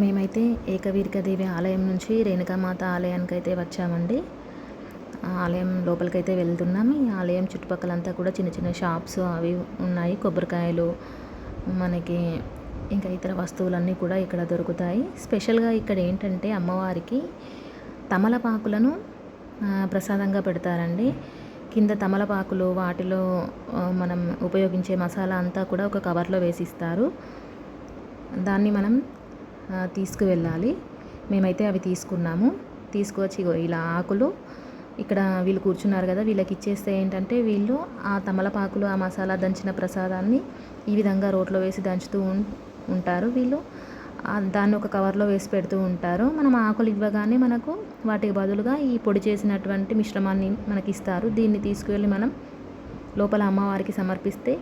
మేమైతే ఏకవీరికదేవి ఆలయం నుంచి రేణుకామాత ఆలయానికి అయితే వచ్చామండి ఆలయం లోపలికైతే వెళ్తున్నాం. ఈ ఆలయం చుట్టుపక్కలంతా కూడా చిన్న చిన్న షాప్స్ అవి ఉన్నాయి. కొబ్బరికాయలు మనకి ఇంకా ఇతర వస్తువులన్నీ కూడా ఇక్కడ దొరుకుతాయి. స్పెషల్గా ఇక్కడ ఏంటంటే అమ్మవారికి తమలపాకులను ప్రసాదంగా పెడతారండి. కింద తమలపాకులు వాటిలో మనం ఉపయోగించే మసాలా అంతా కూడా ఒక కవర్లో వేసిస్తారు. దాన్ని మనం తీసుకువెళ్ళాలి. మేమైతే అవి తీసుకున్నాము. తీసుకువచ్చి ఇలా ఆకులు ఇక్కడ వీళ్ళు కూర్చున్నారు కదా వీళ్ళకి ఇచ్చేస్తే ఏంటంటే వీళ్ళు ఆ తమలపాకులు ఆ మసాలా దంచిన ప్రసాదాన్ని ఈ విధంగా రోట్లో వేసి దంచుతూ ఉంటారు వీళ్ళు. దాన్ని ఒక కవర్లో వేసి పెడుతూ ఉంటారు. మనం ఆకులు ఇవ్వగానే మనకు వాటికి బదులుగా ఈ పొడి చేసినటువంటి మిశ్రమాన్ని మనకి ఇస్తారు దీన్ని తీసుకువెళ్ళి మనం లోపల అమ్మవారికి సమర్పిస్తే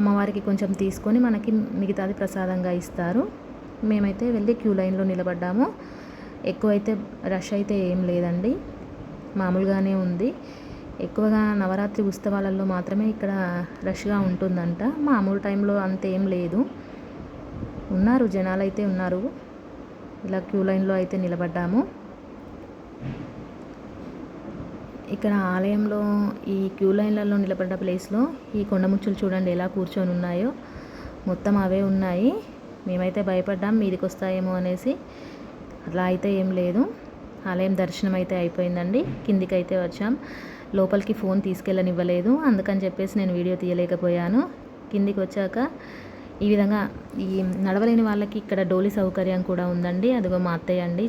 అమ్మవారికి కొంచెం తీసుకొని మనకి మిగతాది ప్రసాదంగా ఇస్తారు. మేమైతే వెళ్ళి క్యూ లైన్లో నిలబడ్డాము. ఎక్కువైతే రష్ అయితే ఏం లేదండి. మామూలుగానే ఉంది. ఎక్కువగా నవరాత్రి ఉత్సవాలలో మాత్రమే ఇక్కడ రష్గా ఉంటుందంట. మామూలు టైంలో అంత ఏం లేదు. ఉన్నారు జనాలు అయితే ఉన్నారు. ఇలా క్యూ లైన్లో అయితే నిలబడ్డాము. ఇక్కడ ఆలయంలో ఈ క్యూ లైన్లలో నిలబడ్డ ప్లేస్లో ఈ కొండముచ్చులు చూడండి ఎలా కూర్చొని ఉన్నాయో మొత్తం అవే ఉన్నాయి. మేమైతే భయపడ్డాం మీదికి వస్తాయేమో అనేసి. అలా అయితే ఏం లేదు. ఆలయం దర్శనం అయితే అయిపోయిందండి. కిందికి అయితే వచ్చాం. లోపలికి ఫోన్ తీసుకెళ్ళనివ్వలేదు. అందుకని చెప్పేసి నేను వీడియో తీయలేకపోయాను. కిందికి వచ్చాక ఈ విధంగా ఈ నడవలేని వాళ్ళకి ఇక్కడ డోలీ సౌకర్యం కూడా ఉందండి. అదిగో మా అత్తయ్య అండి.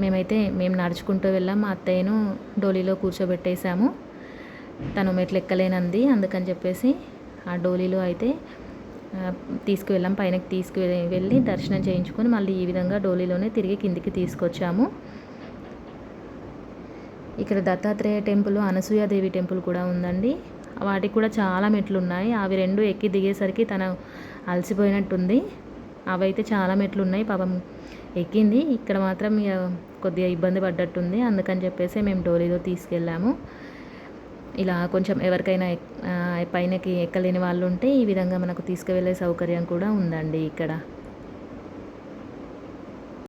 మేమైతే మేము నడుచుకుంటూ వెళ్ళాం. మా అత్తయ్యను డోలీలో కూర్చోబెట్టేశాము. తను మెట్లు ఎక్కలేనంది అందుకని చెప్పేసి ఆ డోలీలో అయితే తీసుకువెళ్ళాం. పైనకి తీసుకు వెళ్ళి దర్శనం చేయించుకొని మళ్ళీ ఈ విధంగా డోలీలోనే తిరిగి కిందికి తీసుకొచ్చాము. ఇక్కడ దత్తాత్రేయ టెంపుల్ అనసూయాదేవి టెంపుల్ కూడా ఉందండి. వాటికి కూడా చాలా మెట్లు ఉన్నాయి. అవి రెండు ఎక్కి దిగేసరికి తన అలసిపోయినట్టుంది. అవైతే చాలా మెట్లు ఉన్నాయి. పాపం ఎక్కింది. ఇక్కడ మాత్రం ఇక కొద్దిగా ఇబ్బంది పడ్డట్టుంది. అందుకని చెప్పేసి మేము డోలీలో తీసుకెళ్ళాము. ఇలా కొంచెం ఎవరికైనా పైనకి ఎక్కలేని వాళ్ళు ఉంటే ఈ విధంగా మనకు తీసుకువెళ్ళే సౌకర్యం కూడా ఉందండి ఇక్కడ.